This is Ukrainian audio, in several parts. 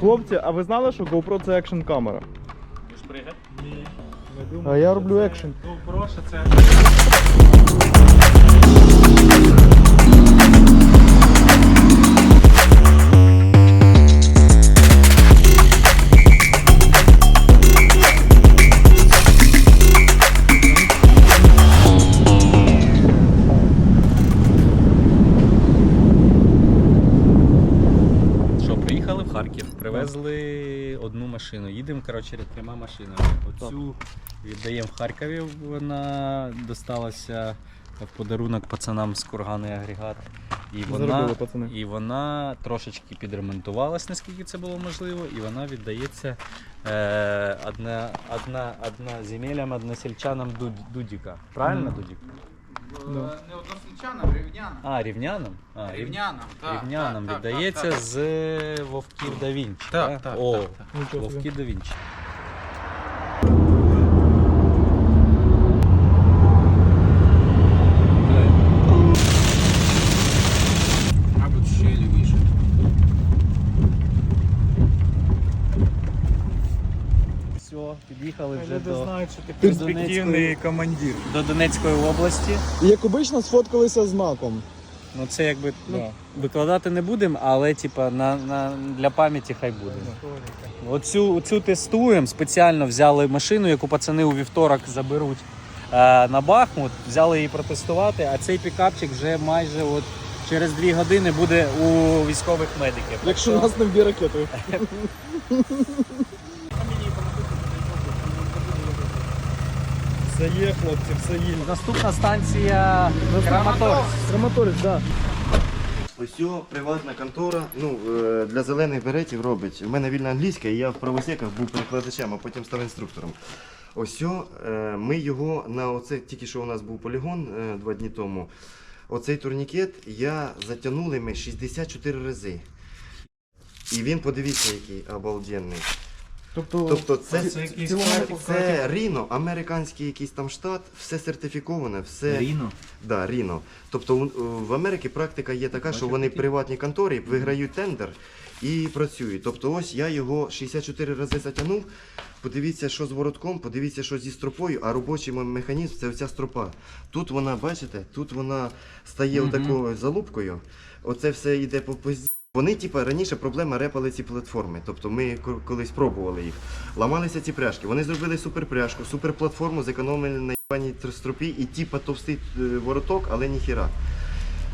Хлопці, а ви знали, що GoPro це екшн камера? Будеш пригати? Ні. А я роблю екшн. GoPro, що це. Машину. Їдемо, коротше, трьома машинами. Оцю віддаємо в Харкові, вона досталася в подарунок пацанам з курганий агрегат. І вона, Заробили і вона трошечки підремонтувалась, наскільки це було можливо, і вона віддається е, одна, одна, одна земелям, односельчанам Дуд- Дудіка. Правильно, Мгм. Дудік? Да. Не односельчанам, рівнянам. А, рівнянам? А, рів... Рівнянам, так. Рівнянам так, так, віддається так, з Вовків да Вінчі. Так, так, О, так, так. Вовки да Вінчі. Все, під'їхали вже Люди до, знають, що ти До перспективний командир. до Донецької області. І як обично сфоткалися знаком. Ну це якби ну, викладати не будемо, але типа на, на, для пам'яті хай буде. Оцю, оцю тестуємо. Спеціально взяли машину, яку пацани у вівторок заберуть е, на Бахмут. Взяли її протестувати, а цей пікапчик вже майже от через дві години буде у військових медиків. Якщо нас не вб'є ракетою. Все є, хлопці, все є. Наступна станція Краматорськ. Краматорськ, так. Ось цього приватна контора, ну, е, для зелених беретів робить. У мене вільна англійська, і я в правосеках був перекладачем, а потім став інструктором. Ось цього, е, ми його на оце, тільки що у нас був полігон е, два дні тому. Оцей турнікет я затягнули ми 64 рази. І він, подивіться, який обалденний. Тобто, Тобто це, Це якийсь цілому крафік. це Ріно, американський якийсь там штат, все сертифіковане, все. Ріно. Да, Ріно. Тобто у- в Америці практика є така, що вони приватні контори виграють тендер і працюють. Тобто ось я його 64 рази затягнув. Подивіться, що з воротком, подивіться, що зі стропою, а робочий ме- механізм це оця стропа. Тут вона, бачите, тут вона стає отакою залупкою. Оце все йде по позі. Вони, типа, раніше проблема репали ці платформи. Тобто ми колись пробували їх. Ламалися ці пряжки. Вони зробили суперпряжку, суперплатформу, зекономили на їбаній стропі і типа товстий е, вороток, але ніхіра.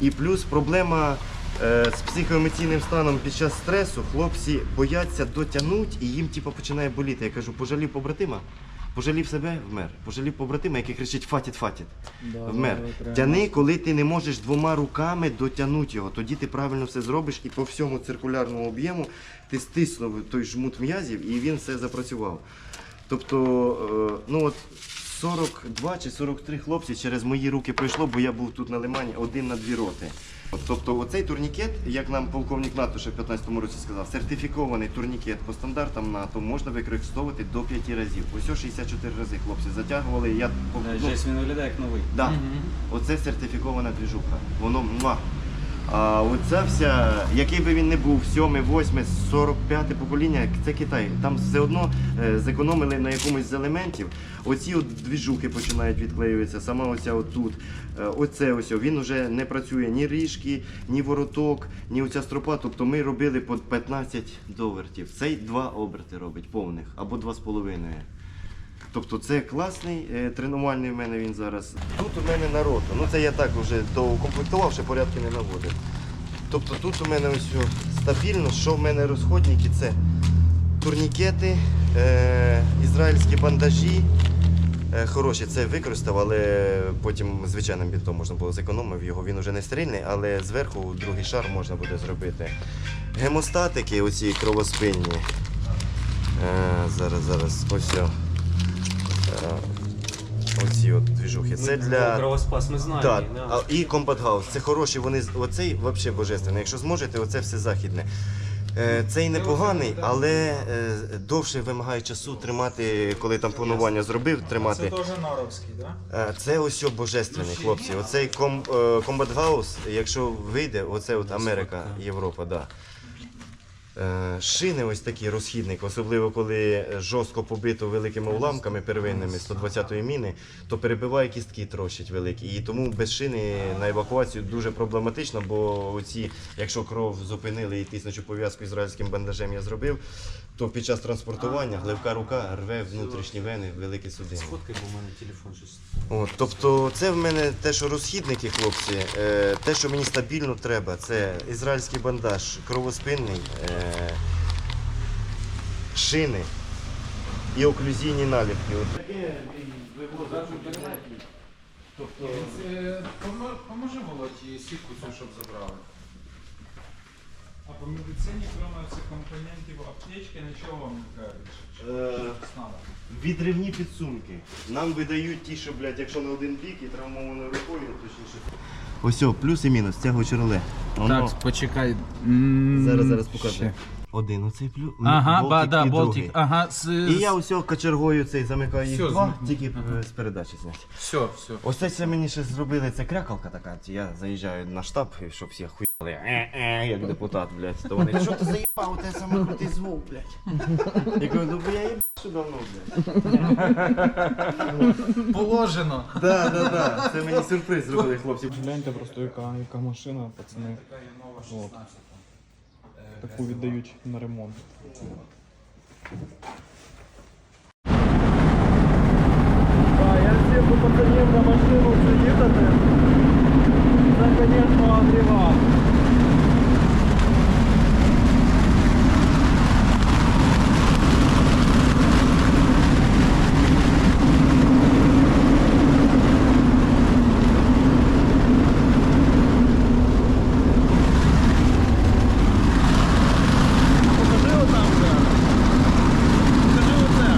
І плюс проблема е, з психоемоційним станом під час стресу. Хлопці бояться дотягнути і їм типа починає боліти. Я кажу, пожалів побратима, пожалів себе, вмер. Пожалів побратима, який кричить фатіт, фатіт. Вмер. Тяни, коли ти не можеш двома руками дотягнути його. Тоді ти правильно все зробиш і по всьому циркулярному об'єму ти стиснув той жмут м'язів і він все запрацював. Тобто, е, ну от 42 чи 43 хлопці через мої руки пройшло, бо я був тут на лимані один на дві роти. Тобто оцей турнікет, як нам полковник НАТО ще в 15-му році сказав, сертифікований турнікет по стандартам НАТО можна використовувати до 5 разів. Ось 64 рази хлопці затягували. Я ну, Жесть, він виглядає як новий. Да. Оце сертифікована двіжуха. Воно муа. А оця вся, який би він не був, 7, 8, 45 покоління, це Китай. Там все одно е, зекономили на якомусь з елементів. Оці от двіжухи починають відклеюватися, сама оця отут. Е, Оце ось, він вже не працює ні ріжки, ні вороток, ні оця стропа. Тобто ми робили по 15 довертів. Цей два оберти робить повних або два з половиною. Тобто це класний е, тренувальний в мене він зараз. Тут у мене народ. Ну це я так вже доукомплектував, ще порядки не наводив. Тобто тут у мене ось стабільно, що в мене розходники, це турнікети, е, ізраїльські бандажі. Е, хороші, це використав, але потім звичайним бінтом можна було зекономив його. Він вже не стерильний, але зверху другий шар можна буде зробити. Гемостатики, оці кровоспинні. Е, зараз, зараз, ось. Е, Оці от двіжухи. Це для. Кровоспас ми знаємо. Так, да. а, і Combat House. Це хороші, вони з- оцей взагалі божественний. Якщо зможете, оце все західне. Е, Цей непоганий, але е, довше вимагає часу тримати, коли там планування зробив, Це тримати. теж норовський, так? Е, Це ось божественний, хлопці. Оцей ком, е, Combat House, якщо вийде, оце от Америка, Європа, да. Е, Шини ось такі розхідник, особливо коли жорстко побито великими уламками первинними 120-ї міни, то перебиває кістки трощить великі. І тому без шини на евакуацію дуже проблематично, бо оці, якщо кров зупинили і тиснучу пов'язку ізраїльським бандажем я зробив, то під час транспортування гливка рука рве внутрішні вени, великі судини. Сфоткай, бо в мене телефон щось. От, тобто це в мене те, що розхідники, хлопці, е, те, що мені стабільно треба, це ізраїльський бандаж, кровоспинний, е, шини і оклюзійні наліпки. От Тобто, Е, помо- Поможи Володі сітку цю, щоб забрали. А по медицині, крім цих компонентів аптечки, нічого вам не кажуть. е, відривні підсумки. Нам видають ті, що, блядь, якщо на один бік і травмованою рукою, точніше. Ось, о, плюс і мінус, тягуючи реле. Воно- почекай. Зараз, зараз покажу. Один оцей плюс. Ага, ба, да, і болтик. другий. Ага, з, І я ось кочергою цей замикаю їх Всьо, два, з- тільки е, з передачі зняти. Все, все. Ось це мені ще зробили, це крякалка така. Я заїжджаю на штаб, щоб всі хуяли, е-е, як депутат, блядь. То вони, що ти заїбав, у саме крутий звук, блядь. Я кажу, ну бо я їбашу давно, блядь. Положено. Да, да, да. Це мені сюрприз зробили хлопці. Гляньте просто, яка, яка машина, пацани. От. Таку віддають на ремонт. я всіх пацанів на машину заїхати. Це, звісно, агрегат. Покажи отам вже. Покажи оце.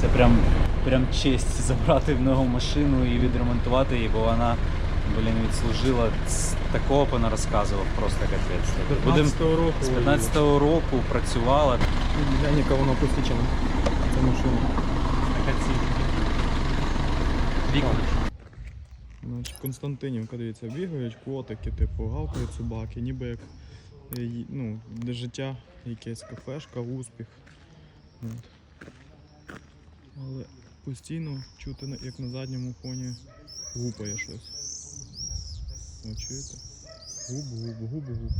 Це прям, честь забрати в нього машину і відремонтувати її, бо вона, блін, відслужила з такого вона розказував, просто капець. Будем 15-го року. з 15-го року працювала. Глянь, яка вона посічена. Ця машина. Така ці. Вік. Значить, Константинівка, дивіться, бігають котики, типу, гавкають собаки, ніби як е, ну, де життя, якесь кафешка, успіх. От. Але постійно чути, як на задньому фоні гупає щось. Чуєте? Губ, губ, губ, губ.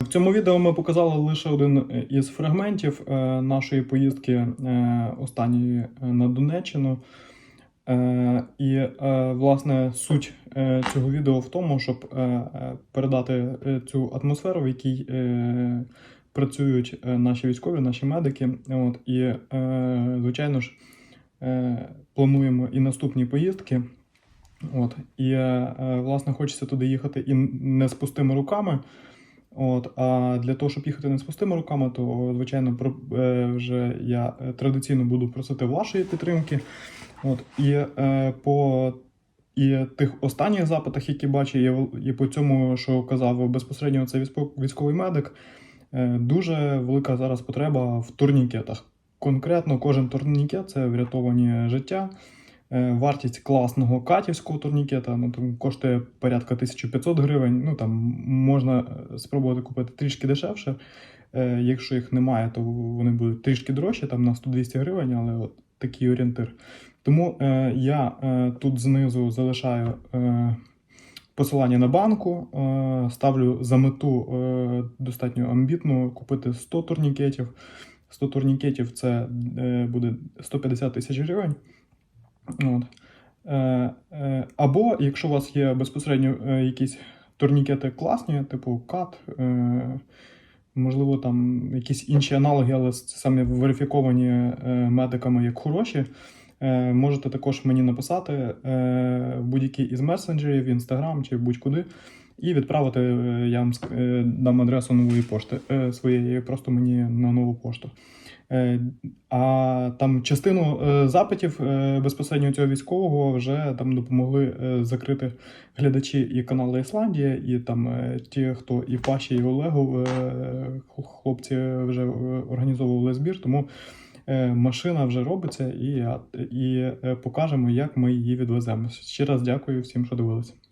В цьому відео ми показали лише один е, із фрагментів е, нашої поїздки е, останньої на Донеччину. І, власне, суть цього відео в тому, щоб передати цю атмосферу, в якій працюють е, наші військові, наші медики. От, і, е, звичайно ж, е, плануємо і наступні поїздки. От, і, власне, хочеться туди їхати і не з пустими руками. От, а для того, щоб їхати не з пустими руками, то звичайно про- е, вже я традиційно буду просити вашої підтримки. От, і е, по і тих останніх запитах, які бачу, в- і по цьому, що казав безпосередньо цей військо- військовий медик, дуже велика зараз потреба в турнікетах. Конкретно кожен турнікет це врятовані життя. Е, Вартість класного катівського турнікета ну, там коштує порядка 1500 гривень. Ну там можна е, спробувати купити трішки дешевше. Е, Якщо їх немає, то вони будуть трішки дорожчі, там на 100-200 гривень, але от такий орієнтир. Тому е, я е, тут знизу залишаю е, посилання на банку, е, ставлю за мету е, достатньо амбітну купити 100 турнікетів. 100 турнікетів це е, буде 150 тисяч гривень. От. Або якщо у вас є безпосередньо якісь турнікети класні, типу кат, можливо, там якісь інші аналоги, але саме верифіковані медиками як хороші, можете також мені написати е, в будь-який із месенджерів, інстаграм чи будь-куди. І відправити е, я вам е, дам адресу нової пошти е, своєї, просто мені на нову пошту. Е, А там частину е, запитів е, безпосередньо цього військового вже там допомогли е, закрити глядачі і каналу Ісландія, і там е, ті, хто і Паші, і Олегу, е, хлопці вже е, організовували збір. Тому е, машина вже робиться, і, і е, покажемо, як ми її відвеземо. Ще раз дякую всім, що дивилися.